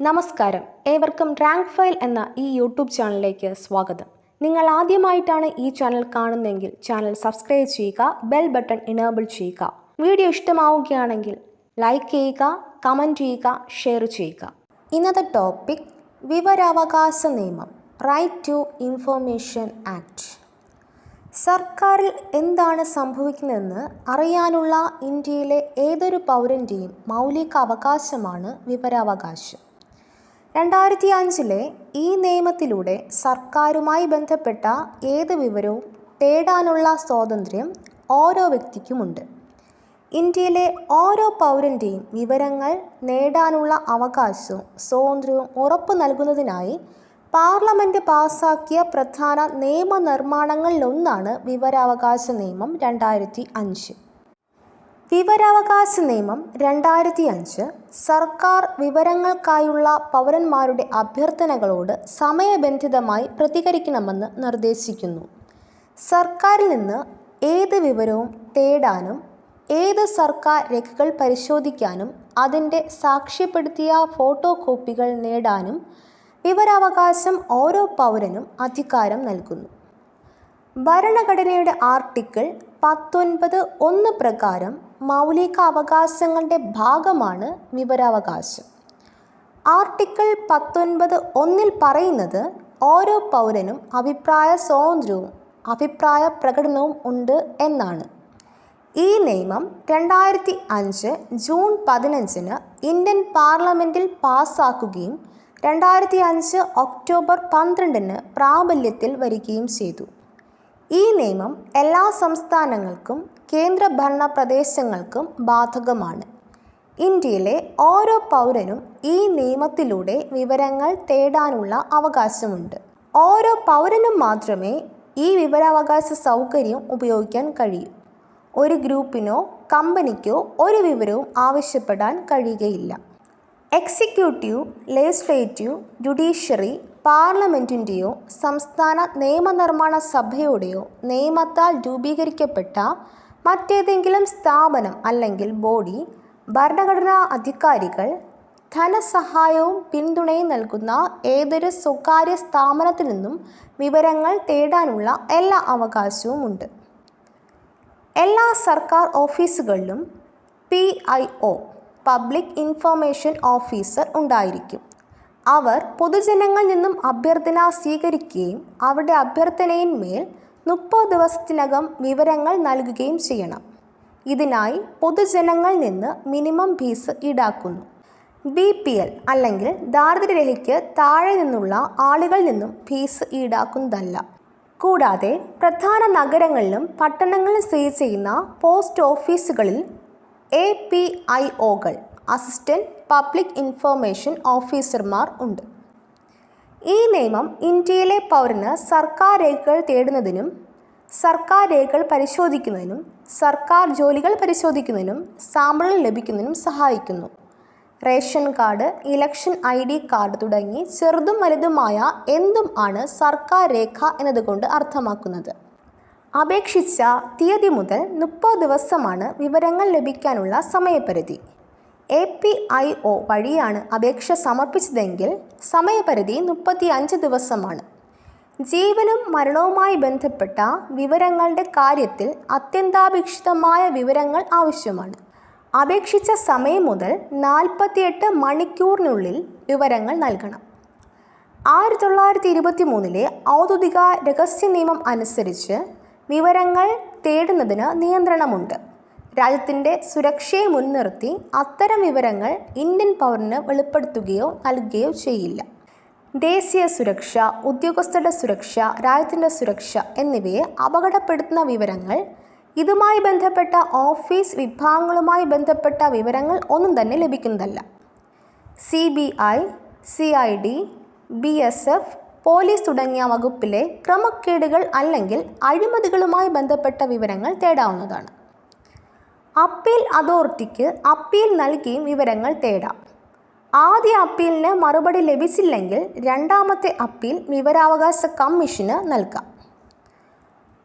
നമസ്കാരം. ഏവർക്കും rank file എന്ന ഈ യൂട്യൂബ് ചാനലിലേക്ക് സ്വാഗതം. നിങ്ങൾ ആദ്യമായിട്ടാണ് ഈ ചാനൽ കാണുന്നതെങ്കിൽ ചാനൽ സബ്സ്ക്രൈബ് ചെയ്യുക ബെൽ ബട്ടൺ ഇനേബിൾ ചെയ്യുക. വീഡിയോ ഇഷ്ടമാവുകയാണെങ്കിൽ ലൈക്ക് ചെയ്യുക കമന്റ് ചെയ്യുക ഷെയർ ചെയ്യുക. ഇന്നത്തെ ടോപ്പിക് വിവരാവകാശ നിയമം റൈറ്റ് ടു ഇൻഫോർമേഷൻ ആക്ട് സർക്കാരിൽ എന്താണ് സംഭവിക്കുന്നതെന്ന് അറിയാനുള്ള ഇന്ത്യയിലെ ഏതൊരു പൗരന്റെയും മൗലിക അവകാശമാണ് വിവരാവകാശം. രണ്ടായിരത്തി അഞ്ചിലെ ഈ നിയമത്തിലൂടെ സർക്കാരുമായി ബന്ധപ്പെട്ട ഏത് വിവരവും തേടാനുള്ള സ്വാതന്ത്ര്യം ഓരോ വ്യക്തിക്കുമുണ്ട്. ഇന്ത്യയിലെ ഓരോ പൗരന്റെയും വിവരങ്ങൾ നേടാനുള്ള അവകാശവും സ്വാതന്ത്ര്യവും ഉറപ്പു നൽകുന്നതിനായി പാർലമെന്റ് പാസാക്കിയ പ്രധാന നിയമനിർമ്മാണങ്ങളിലൊന്നാണ് വിവരാവകാശ നിയമം രണ്ടായിരത്തി അഞ്ച് വിവരാവകാശ നിയമം രണ്ടായിരത്തി അഞ്ച് സർക്കാർ വിവരങ്ങൾക്കായുള്ള പൗരന്മാരുടെ അഭ്യർത്ഥനകളോട് സമയബന്ധിതമായി പ്രതികരിക്കണമെന്ന് നിർദ്ദേശിക്കുന്നു. സർക്കാരിൽ നിന്ന് ഏത് വിവരവും തേടാനും ഏത് സർക്കാർ രേഖകൾ പരിശോധിക്കാനും അതിന്റെ സാക്ഷ്യപ്പെടുത്തിയ ഫോട്ടോ കോപ്പികൾ നേടാനും വിവരാവകാശം ഓരോ പൗരനും അധികാരം നൽകുന്നു. ഭരണഘടനയുടെ ആർട്ടിക്കിൾ പത്തൊൻപത് ഒന്ന് പ്രകാരം മൗലിക അവകാശങ്ങളുടെ ഭാഗമാണ് വിവരാവകാശം. ആർട്ടിക്കിൾ പത്തൊൻപത് ഒന്നിൽ പറയുന്നത് ഓരോ പൗരനും അഭിപ്രായ സ്വാതന്ത്ര്യവും അഭിപ്രായ പ്രകടനവും ഉണ്ട് എന്നാണ്. ഈ നിയമം രണ്ടായിരത്തി അഞ്ച് ജൂൺ പതിനഞ്ചിന് ഇന്ത്യൻ പാർലമെന്റിൽ പാസ്സാക്കുകയും രണ്ടായിരത്തി അഞ്ച് ഒക്ടോബർ പന്ത്രണ്ടിന് പ്രാബല്യത്തിൽ വരികയും ചെയ്തു. ഈ നിയമം എല്ലാ സംസ്ഥാനങ്ങൾക്കും കേന്ദ്രഭരണ പ്രദേശങ്ങൾക്കും ബാധകമാണ്. ഇന്ത്യയിലെ ഓരോ പൗരനും ഈ നിയമത്തിലൂടെ വിവരങ്ങൾ തേടാനുള്ള അവകാശമുണ്ട്. ഓരോ പൗരനും മാത്രമേ ഈ വിവരാവകാശ സൗകര്യം ഉപയോഗിക്കാൻ കഴിയൂ. ഒരു ഗ്രൂപ്പിനോ കമ്പനിക്കോ ഒരു വിവരവും ആവശ്യപ്പെടാൻ കഴിയുകയില്ല. എക്സിക്യൂട്ടീവ് ലെജിസ്ലേറ്റീവ് ജുഡീഷ്യറി പാർലമെന്റിന്റെയോ സംസ്ഥാന നിയമനിർമ്മാണ സഭയുടെയോ നിയമത്താൽ രൂപീകരിക്കപ്പെട്ട മറ്റേതെങ്കിലും സ്ഥാപനം അല്ലെങ്കിൽ ബോഡി ഭരണഘടനാ അധികാരികൾ ധനസഹായവും പിന്തുണയും നൽകുന്ന ഏതൊരു സ്വകാര്യ സ്ഥാപനത്തിൽ നിന്നും വിവരങ്ങൾ തേടാനുള്ള എല്ലാ അവകാശവും ഉണ്ട്. എല്ലാ സർക്കാർ ഓഫീസുകളിലും P I O public information officer ഉണ്ടായിരിക്കും. അവർ പൊതുജനങ്ങളിൽ നിന്നും അഭ്യർത്ഥന സ്വീകരിക്കുകയും അവരുടെ അഭ്യർത്ഥനയിന്മേൽ മുപ്പത് ദിവസത്തിനകം വിവരങ്ങൾ നൽകുകയും ചെയ്യണം. ഇതിനായി പൊതുജനങ്ങളിൽ നിന്ന് മിനിമം ഫീസ് ഈടാക്കുന്നു. ബി പി എൽ അല്ലെങ്കിൽ ദാരിദ്ര്യരേഖയ്ക്ക് താഴെ നിന്നുള്ള ആളുകളിൽ നിന്നും ഫീസ് ഈടാക്കുന്നതല്ല. കൂടാതെ പ്രധാന നഗരങ്ങളിലും പട്ടണങ്ങളിലും സ്ഥിതി ചെയ്യുന്ന പോസ്റ്റ് ഓഫീസുകളിൽ എ പി ഐ ഒകൾ അസിസ്റ്റന്റ് പബ്ലിക് ഇൻഫർമേഷൻ ഓഫീസർമാർ ഉണ്ട്. ഈ നിയമം ഇന്ത്യയിലെ പൗരന് സർക്കാർ രേഖകൾ തേടുന്നതിനും സർക്കാർ രേഖകൾ പരിശോധിക്കുന്നതിനും സർക്കാർ ജോലികൾ പരിശോധിക്കുന്നതിനും സാമ്പിളുകൾ ലഭിക്കുന്നതിനും സഹായിക്കുന്നു. Ration card election I D card തുടങ്ങി ചെറുതും വലുതുമായ എന്തും ആണ് സർക്കാർ രേഖ എന്നതുകൊണ്ട് അർത്ഥമാക്കുന്നത്. അപേക്ഷിച്ച തീയതി മുതൽ മുപ്പത് ദിവസമാണ് വിവരങ്ങൾ ലഭിക്കാനുള്ള സമയപരിധി. എ പി ഐ ഒ വഴിയാണ് അപേക്ഷ സമർപ്പിച്ചതെങ്കിൽ സമയപരിധി മുപ്പത്തി അഞ്ച് ദിവസമാണ്. ജീവനും മരണവുമായി ബന്ധപ്പെട്ട വിവരങ്ങളുടെ കാര്യത്തിൽ അത്യന്താപേക്ഷിതമായ വിവരങ്ങൾ ആവശ്യമാണ്. അപേക്ഷിച്ച സമയം മുതൽ നാൽപ്പത്തിയെട്ട് മണിക്കൂറിനുള്ളിൽ വിവരങ്ങൾ നൽകണം. ആയിരത്തി തൊള്ളായിരത്തി ഇരുപത്തി മൂന്നിലെ ഔദ്യോഗിക രഹസ്യ നിയമം അനുസരിച്ച് വിവരങ്ങൾ തേടുന്നതിന് നിയന്ത്രണമുണ്ട്. രാജ്യത്തിന്റെ സുരക്ഷയെ മുൻനിർത്തി അത്തരം വിവരങ്ങൾ ഇന്ത്യൻ പൗരന് വെളിപ്പെടുത്തുകയോ നൽകുകയോ ചെയ്യില്ല. ദേശീയ സുരക്ഷ ഉദ്യോഗസ്ഥരുടെ സുരക്ഷ രാജ്യത്തിന്റെ സുരക്ഷ എന്നിവയെ അപകടപ്പെടുത്തുന്ന വിവരങ്ങൾ ഇതുമായി ബന്ധപ്പെട്ട ഓഫീസ് വിഭാഗങ്ങളുമായി ബന്ധപ്പെട്ട വിവരങ്ങൾ ഒന്നും തന്നെ ലഭിക്കുന്നതല്ല. C B I C I D B S F police തുടങ്ങിയ വകുപ്പിലെ ക്രമക്കേടുകൾ അല്ലെങ്കിൽ അഴിമതികളുമായി ബന്ധപ്പെട്ട വിവരങ്ങൾ തേടാവുന്നതാണ്. അപ്പീൽ അതോറിറ്റിക്ക് അപ്പീൽ നൽകിയും വിവരങ്ങൾ തേടാം. ആദ്യ അപ്പീലിന് മറുപടി ലഭിച്ചില്ലെങ്കിൽ രണ്ടാമത്തെ അപ്പീൽ വിവരാവകാശ കമ്മീഷന് നൽകാം.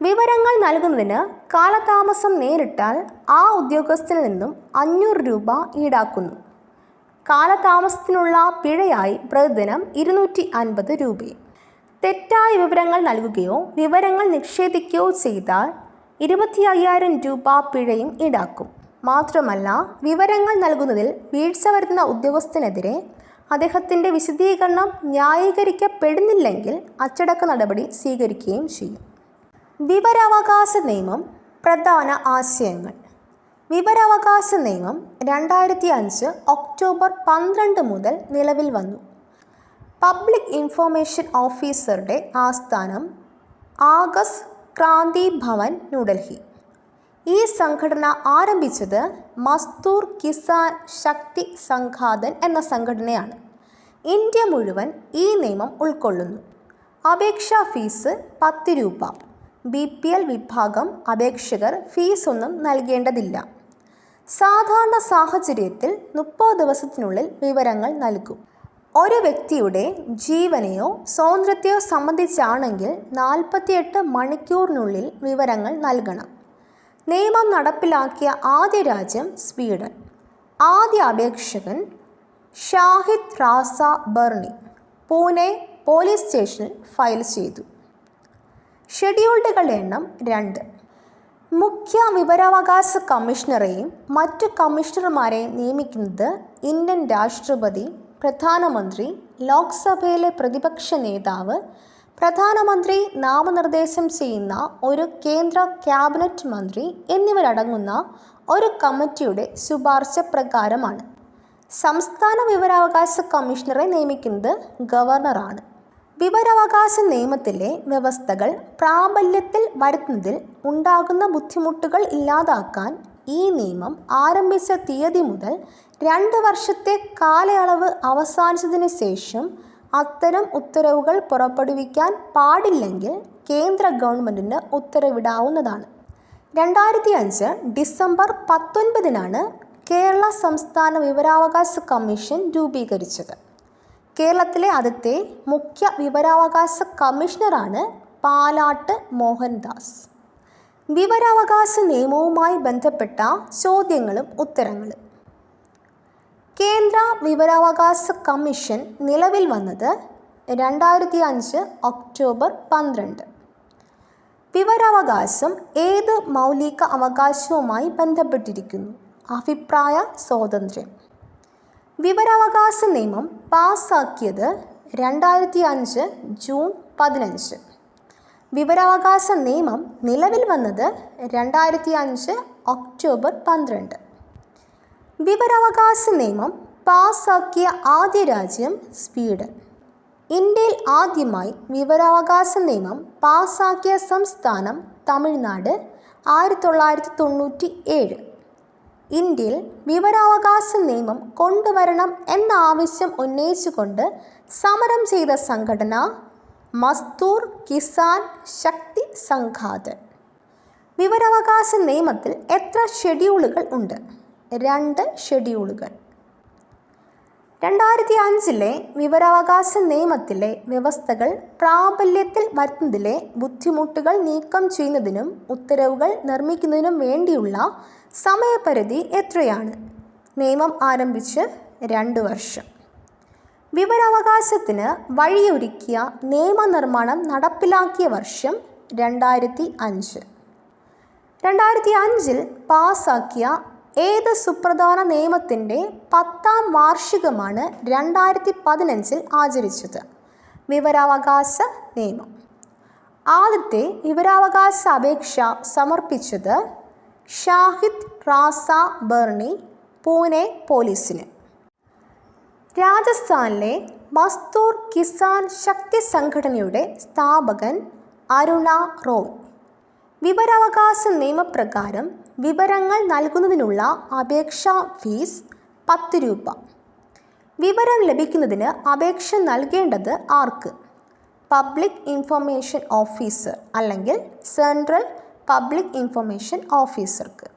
വിവരങ്ങൾ നൽകുന്നതിന് കാലതാമസം നേരിട്ടാൽ ആ ഉദ്യോഗസ്ഥനിൽ നിന്നും അഞ്ഞൂറ് രൂപ ഈടാക്കുന്നു. കാലതാമസത്തിനുള്ള പിഴയായി പ്രതിദിനം ഇരുന്നൂറ്റി അൻപത് രൂപയും. തെറ്റായ വിവരങ്ങൾ നൽകുകയോ വിവരങ്ങൾ നിഷേധിക്കുകയോ ചെയ്താൽ ഇരുപത്തി അയ്യായിരം രൂപ പിഴയും ഈടാക്കും. മാത്രമല്ല വിവരങ്ങൾ നൽകുന്നതിൽ വീഴ്ച വരുന്ന ഉദ്യോഗസ്ഥനെതിരെ അദ്ദേഹത്തിന്റെ വിശദീകരണം ന്യായീകരിക്കപ്പെടുന്നില്ലെങ്കിൽ അച്ചടക്ക നടപടി സ്വീകരിക്കുകയും ചെയ്യും. വിവരാവകാശ നിയമം പ്രധാന ആശയങ്ങൾ. വിവരാവകാശ നിയമം രണ്ടായിരത്തി അഞ്ച് ഒക്ടോബർ പന്ത്രണ്ട് മുതൽ നിലവിൽ വന്നു. പബ്ലിക് ഇൻഫോർമേഷൻ ഓഫീസറുടെ ആസ്ഥാനം ആഗസ് ക്രാന്തി ഭവൻ ന്യൂഡൽഹി ഈ സംഘടന ആരംഭിച്ചത് മസ്തൂർ കിസാൻ ശക്തി സംഘാതൻ എന്ന സംഘടനയാണ്. ഇന്ത്യ മുഴുവൻ ഈ നിയമം ഉൾക്കൊള്ളുന്നു. അപേക്ഷാ ഫീസ് പത്ത് രൂപ. ബി പി എൽ വിഭാഗം അപേക്ഷകർ ഫീസൊന്നും നൽകേണ്ടതില്ല. സാധാരണ സാഹചര്യത്തിൽ മുപ്പത് ദിവസത്തിനുള്ളിൽ വിവരങ്ങൾ നൽകും. ഒരു വ്യക്തിയുടെ ജീവനെയോ സ്വാതന്ത്ര്യത്തെയോ സംബന്ധിച്ചാണെങ്കിൽ നാൽപ്പത്തിയെട്ട് മണിക്കൂറിനുള്ളിൽ വിവരങ്ങൾ നൽകണം. നിയമം നടപ്പിലാക്കിയ ആദ്യ രാജ്യം സ്വീഡൻ. ആദ്യ അപേക്ഷകൻ ഷാഹിദ് റാസ ബർണി പൂനെ പോലീസ് സ്റ്റേഷനിൽ ഫയൽ ചെയ്തു. ഷെഡ്യൂൾഡുകളുടെ എണ്ണം രണ്ട്. മുഖ്യ വിവരാവകാശ കമ്മീഷണറെയും മറ്റു കമ്മീഷണർമാരെയും നിയമിക്കുന്നത് ഇന്ത്യൻ രാഷ്ട്രപതി പ്രധാനമന്ത്രി ലോക്സഭയിലെ പ്രതിപക്ഷ നേതാവ് പ്രധാനമന്ത്രി നാമനിർദ്ദേശം ചെയ്യുന്ന ഒരു കേന്ദ്ര ക്യാബിനറ്റ് മന്ത്രി എന്നിവരടങ്ങുന്ന ഒരു കമ്മിറ്റിയുടെ ശുപാർശ പ്രകാരമാണ്. സംസ്ഥാന വിവരാവകാശ കമ്മീഷണറെ നിയമിക്കുന്നത് ഗവർണറാണ്. വിവരാവകാശ നിയമത്തിലെ വ്യവസ്ഥകൾ പ്രാബല്യത്തിൽ വരുത്തുന്നതിൽ ഉണ്ടാകുന്ന ബുദ്ധിമുട്ടുകൾ ഇല്ലാതാക്കാൻ ഈ നിയമം ആരംഭിച്ച തീയതി മുതൽ രണ്ട് വർഷത്തെ കാലയളവ് അവസാനിച്ചതിന് ശേഷം അത്തരം ഉത്തരവുകൾ പുറപ്പെടുവിക്കാൻ പാടില്ലെങ്കിൽ കേന്ദ്ര ഗവൺമെന്റിന് ഉത്തരവിടാവുന്നതാണ്. രണ്ടായിരത്തി അഞ്ച് ഡിസംബർ പത്തൊൻപതിനാണ് കേരള സംസ്ഥാന വിവരാവകാശ കമ്മീഷൻ രൂപീകരിച്ചത്. കേരളത്തിലെ ആദ്യത്തെ മുഖ്യ വിവരാവകാശ കമ്മീഷണറാണ് പാലാട്ട് മോഹൻദാസ്. വിവരാവകാശ നിയമവുമായി ബന്ധപ്പെട്ട ചോദ്യങ്ങളും ഉത്തരങ്ങളും. കേന്ദ്ര വിവരാവകാശ കമ്മീഷൻ നിലവിൽ വന്നത് രണ്ടായിരത്തി അഞ്ച് ഒക്ടോബർ പന്ത്രണ്ട്. വിവരാവകാശം ഏത് മൗലിക അവകാശവുമായി ബന്ധപ്പെട്ടിരിക്കുന്നു? അഭിപ്രായ സ്വാതന്ത്ര്യം. വിവരാവകാശ നിയമം പാസാക്കിയത് രണ്ടായിരത്തി അഞ്ച് ജൂൺ പതിനഞ്ച്. വിവരാവകാശ നിയമം നിലവിൽ വന്നത് രണ്ടായിരത്തി അഞ്ച് ഒക്ടോബർ പന്ത്രണ്ട്. വിവരാവകാശ നിയമം പാസാക്കിയ ആദ്യ രാജ്യം സ്വീഡൻ. ഇന്ത്യയിൽ ആദ്യമായി വിവരാവകാശ നിയമം പാസാക്കിയ സംസ്ഥാനം തമിഴ്നാട് ആയിരത്തി തൊള്ളായിരത്തി തൊണ്ണൂറ്റി ഏഴ് ഇന്ത്യയിൽ വിവരാവകാശ നിയമം കൊണ്ടുവരണം എന്ന ആവശ്യം ഉന്നയിച്ചുകൊണ്ട് സമരം ചെയ്ത സംഘടന മസ്തൂർ കിസാൻ ശക്തി സംഘാതൻ. വിവരാവകാശ നിയമത്തിൽ എത്ര ഷെഡ്യൂളുകൾ ഉണ്ട്? രണ്ട് ഷെഡ്യൂളുകൾ. രണ്ടായിരത്തി അഞ്ചിലെ വിവരാവകാശ നിയമത്തിലെ വ്യവസ്ഥകൾ പ്രാബല്യത്തിൽ വരുന്നതിലെ ബുദ്ധിമുട്ടുകൾ നീക്കം ചെയ്യുന്നതിനും ഉത്തരവുകൾ നിർമ്മിക്കുന്നതിനും വേണ്ടിയുള്ള സമയപരിധി എത്രയാണ്? നിയമം ആരംഭിച്ച് രണ്ട് വർഷം. വിവരാവകാശത്തിന് വഴിയൊരുക്കിയ നിയമനിർമ്മാണം നടപ്പിലാക്കിയ വർഷം രണ്ടായിരത്തി അഞ്ച് രണ്ടായിരത്തി അഞ്ചിൽ പാസാക്കിയ ഏത് സുപ്രധാന നിയമത്തിന്റെ പത്താം വാർഷികമാണ് രണ്ടായിരത്തി പതിനഞ്ചിൽ ആചരിച്ചത്? വിവരാവകാശ നിയമം. ആദ്യത്തെ വിവരാവകാശ അപേക്ഷ സമർപ്പിച്ചത് ഷാഹിദ് റാസ ബർണി പൂനെ പോലീസിന്. രാജസ്ഥാനിലെ മസ്തൂർ കിസാൻ ശക്തി സംഘടനയുടെ സ്ഥാപകൻ അരുണ റോയ്. വിവരാവകാശ നിയമപ്രകാരം വിവരങ്ങൾ നൽകുന്നതിനുള്ള അപേക്ഷാ ഫീസ് പത്ത് രൂപ. വിവരം ലഭിക്കുന്നതിന് അപേക്ഷ നൽകേണ്ടത് ആർക്ക്? പബ്ലിക് ഇൻഫർമേഷൻ ഓഫീസർ അല്ലെങ്കിൽ സെൻട്രൽ പബ്ലിക് ഇൻഫർമേഷൻ ഓഫീസർക്ക്.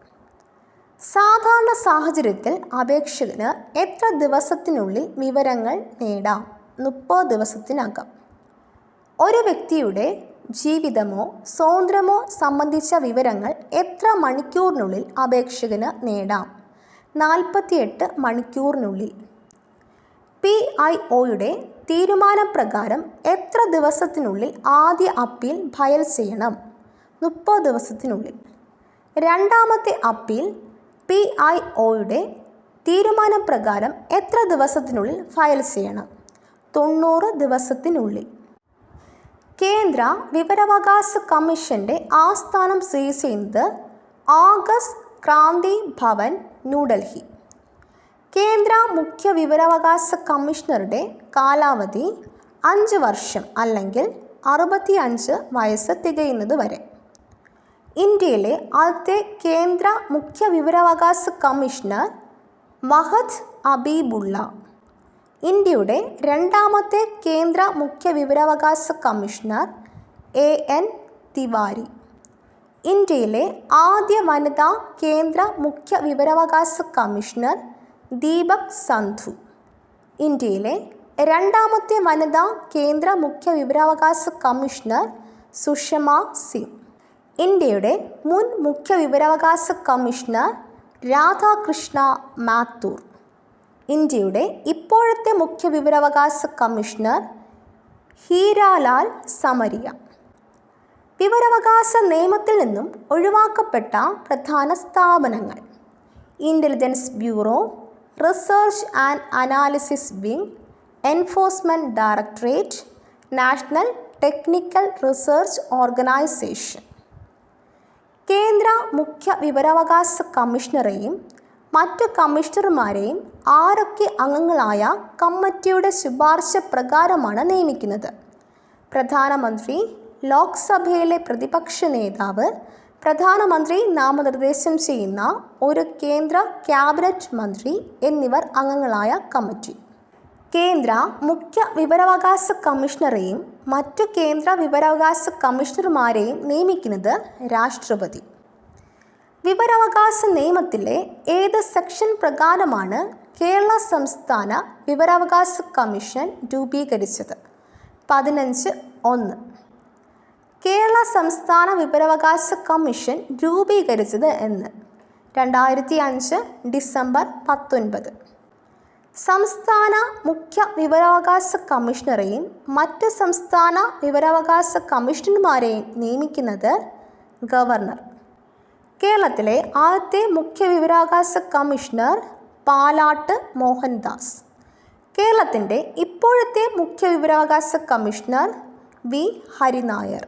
സാധാരണ സാഹചര്യത്തിൽ അപേക്ഷകന് എത്ര ദിവസത്തിനുള്ളിൽ വിവരങ്ങൾ നേടാം? മുപ്പത് ദിവസത്തിനകം. ഒരു വ്യക്തിയുടെ ജീവിതമോ സ്വാതന്ത്ര്യമോ സംബന്ധിച്ച വിവരങ്ങൾ എത്ര മണിക്കൂറിനുള്ളിൽ അപേക്ഷകന് നേടാം? നാൽപ്പത്തിയെട്ട് മണിക്കൂറിനുള്ളിൽ. പി ഐ ഒയുടെ തീരുമാനപ്രകാരം എത്ര ദിവസത്തിനുള്ളിൽ ആദ്യ അപ്പീൽ ഫയൽ ചെയ്യണം? മുപ്പത് ദിവസത്തിനുള്ളിൽ. രണ്ടാമത്തെ അപ്പീൽ പി ഐ ഒയുടെ തീരുമാനപ്രകാരം എത്ര ദിവസത്തിനുള്ളിൽ ഫയൽ ചെയ്യണം? തൊണ്ണൂറ് ദിവസത്തിനുള്ളിൽ. കേന്ദ്ര വിവരാവകാശ കമ്മീഷന്റെ ആസ്ഥാനം സ്ഥിതി ചെയ്യുന്നത് ആഗസ്റ്റ് ക്രാന്തി ഭവൻ ന്യൂഡൽഹി. കേന്ദ്ര മുഖ്യ വിവരാവകാശ കമ്മീഷണറുടെ കാലാവധി അഞ്ച് വർഷം അല്ലെങ്കിൽ അറുപത്തിയഞ്ച് വയസ്സ് തികയുന്നത് വരെ. ഇന്ത്യയിലെ ആദ്യത്തെ കേന്ദ്ര മുഖ്യ വിവരാവകാശ കമ്മീഷണർ മഹദ് അബീബുള്ള. ഇന്ത്യയുടെ രണ്ടാമത്തെ കേന്ദ്ര മുഖ്യ വിവരാവകാശ കമ്മീഷണർ എ എൻ തിവാരി. ഇന്ത്യയിലെ ആദ്യ വനിതാ കേന്ദ്ര മുഖ്യ വിവരാവകാശ കമ്മീഷണർ ദീപക് സന്ധു. ഇന്ത്യയിലെ രണ്ടാമത്തെ വനിതാ കേന്ദ്ര മുഖ്യ വിവരാവകാശ കമ്മീഷണർ സുഷമ സിംഗ്. ഇന്ത്യയുടെ മുൻ മുഖ്യ വിവരാവകാശ കമ്മീഷണർ രാധാകൃഷ്ണ മാത്തൂർ. ഇന്ത്യയുടെ ഇപ്പോഴത്തെ മുഖ്യ വിവരാവകാശ കമ്മീഷണർ ഹീരാലാൽ സമരിയ. വിവരാവകാശ നിയമത്തിൽ നിന്നും ഒഴിവാക്കപ്പെട്ട പ്രധാന സ്ഥാപനങ്ങൾ intelligence bureau research and analysis wing enforcement directorate national technical research organisation. കേന്ദ്ര മുഖ്യ വിവരാവകാശ കമ്മീഷണറെയും മറ്റ് കമ്മീഷണർമാരെയും ആരൊക്കെ അംഗങ്ങളായ കമ്മിറ്റിയുടെ ശുപാർശ പ്രകാരമാണ് നിയമിക്കുന്നത്. പ്രധാനമന്ത്രി ലോക്സഭയിലെ പ്രതിപക്ഷ നേതാവ് പ്രധാനമന്ത്രി നാമനിർദ്ദേശം ചെയ്യുന്ന ഒരു കേന്ദ്ര ക്യാബിനറ്റ് മന്ത്രി എന്നിവർ അംഗങ്ങളായ കമ്മിറ്റി. കേന്ദ്ര മുഖ്യ വിവരാവകാശ കമ്മീഷണറെയും മറ്റു കേന്ദ്ര വിവരാവകാശ കമ്മീഷണർമാരെയും നിയമിക്കുന്നത് രാഷ്ട്രപതി. വിവരാവകാശ നിയമത്തിലെ ഏത് സെക്ഷൻ പ്രകാരമാണ് കേരള സംസ്ഥാന വിവരാവകാശ കമ്മീഷൻ രൂപീകരിച്ചത്? പതിനഞ്ച് ഒന്ന്. കേരള സംസ്ഥാന വിവരാവകാശ കമ്മീഷൻ രൂപീകരിച്ചത് എന്ന്. രണ്ടായിരത്തി അഞ്ച് ഡിസംബർ പത്തൊൻപത്. സംസ്ഥാന മുഖ്യ വിവരാവകാശ കമ്മീഷണറെയും മറ്റ് സംസ്ഥാന വിവരാവകാശ കമ്മീഷണർമാരെയും നിയമിക്കുന്നത് ഗവർണർ. കേരളത്തിലെ ആദ്യത്തെ മുഖ്യ വിവരാവകാശ കമ്മീഷണർ പാലാട്ട് മോഹൻദാസ്. കേരളത്തിന്റെ ഇപ്പോഴത്തെ മുഖ്യ വിവരാവകാശ കമ്മീഷണർ വി. ഹരിനായർ.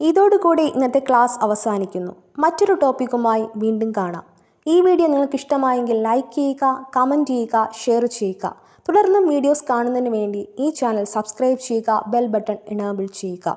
ഇതോടുകൂടി ഇന്നത്തെ ക്ലാസ് അവസാനിക്കുന്നു. മറ്റൊരു ടോപ്പിക്കുമായി വീണ്ടും കാണാം. ഈ വീഡിയോ നിങ്ങൾക്ക് ഇഷ്ടമായെങ്കിൽ ലൈക്ക് ചെയ്യുക കമന്റ് ചെയ്യുക ഷെയർ ചെയ്യുക. തുടർന്നും വീഡിയോസ് കാണുന്നതിന് വേണ്ടി ഈ ചാനൽ സബ്സ്ക്രൈബ് ചെയ്യുക ബെൽ ബട്ടൺ എനേബിൾ ചെയ്യുക.